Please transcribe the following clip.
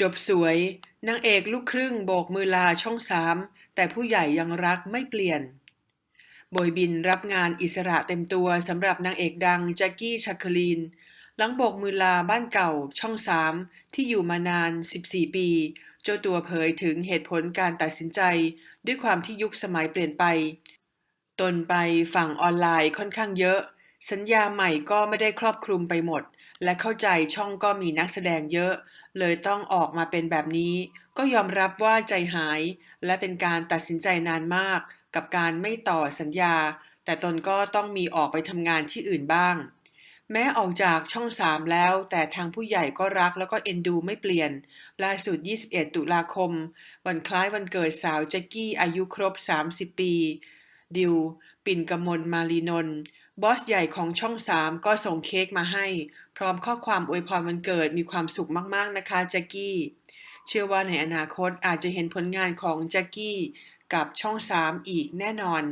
จบสวย นางเอกลูกครึ่งโบกมือลาช่องสามแต่ผู้ใหญ่ยังรักไม่เปลี่ยนโบยบินรับงานอิสระเต็มตัวสำหรับนางเอกดังแจ็คกี้ชัคลีน หลังโบกมือลาบ้านเก่าช่องสามที่อยู่มานาน 14 ปี เจ้าตัวเผยถึงเหตุผลการตัดสินใจ ด้วยความที่ยุคสมัยเปลี่ยนไป ตนไปฝั่งออนไลน์ค่อนข้างเยอะ สัญญาใหม่ก็ไม่ได้ครอบคลุมไปหมด และเข้าใจช่องก็มีนักแสดงเยอะ เลยต้องออกมาเป็นแบบนี้ ก็ยอมรับว่าใจหาย และเป็นการตัดสินใจนานมาก กับการไม่ต่อสัญญา แต่ตนก็ต้องมีออกไปทำงานที่อื่นบ้าง แม้ออกจากช่อง3แล้ว แต่ทางผู้ใหญ่ก็รักแล้วก็เอ็นดูไม่เปลี่ยน ล่าสุด 21 ตุลาคม วันคล้ายวันเกิดสาวแจ็กกี้อายุครบ 30 ปี ดิว ปิ่นกมลมาลีนนท์ บอสใหญ่ของช่อง3ก็ส่งเค้กมาให้ พร้อมข้อความอวยพรวันเกิดมีความสุขมากๆนะคะแจ็กกี้ เชื่อว่าในอนาคตอาจจะเห็นผลงานของแจ็กกี้กับช่อง3อีกแน่นอน